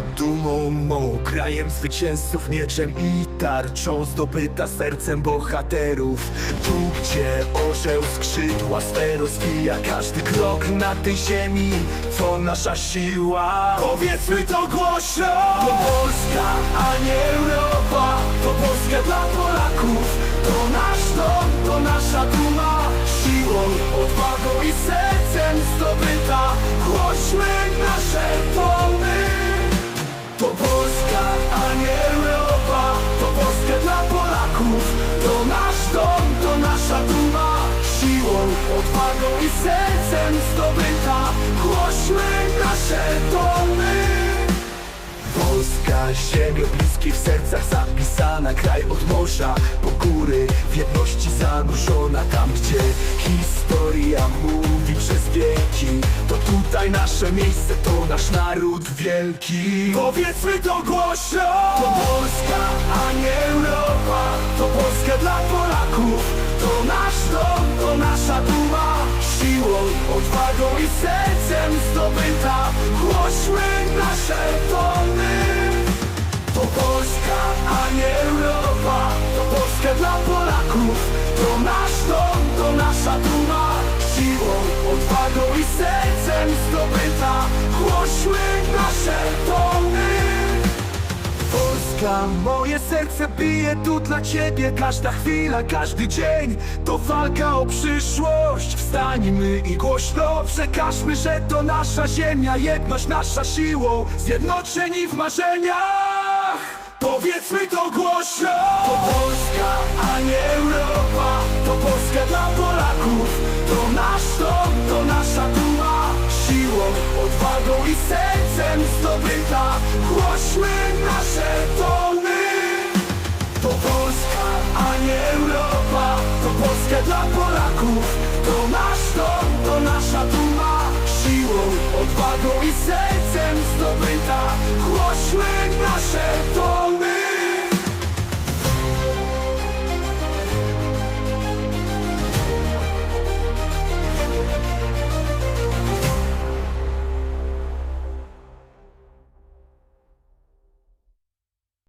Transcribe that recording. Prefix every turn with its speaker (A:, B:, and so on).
A: Dumą mą, krajem zwycięzców, mieczem i tarczą zdobyta sercem bohaterów. Tu, gdzie orzeł skrzydła swe rozwija każdy krok na tej ziemi, to nasza siła. Powiedzmy to głośno! To Polska, a nie Europa, to Polska dla Polaków, sercem zdobyta. Głośmy nasze domy. Polska ziemia bliskiej w sercach zapisana Kraj od morza. Po góry w jedności zanurzona Tam gdzie historia mówi przez wieki. To tutaj nasze miejsce, to nasz naród wielki. Powiedzmy to głośno. To Polska, odwagą i sercem zdobyta. Głośmy nasze domy to Polska, a nie Europa. To Polska dla Polaków. To nasz dom, to nasza duma. Siłą, odwagą i sercem zdobyta. Głośmy Polska, moje serce bije tu dla ciebie. Każda chwila, każdy dzień To walka o przyszłość. Wstańmy i głośno przekażmy, że to nasza ziemia Jedność nasza siłą. Zjednoczeni w marzeniach Powiedzmy to głośno. To Polska, a nie Europa. To Polska dla Polaków. To nasz dom, to nasza duma Siłą, odwagą i sercem zdobyta dla Polaków. To nasz dom, to nasza duma. Siłą, odwagą i sercem zdobyta. Głośmy nasze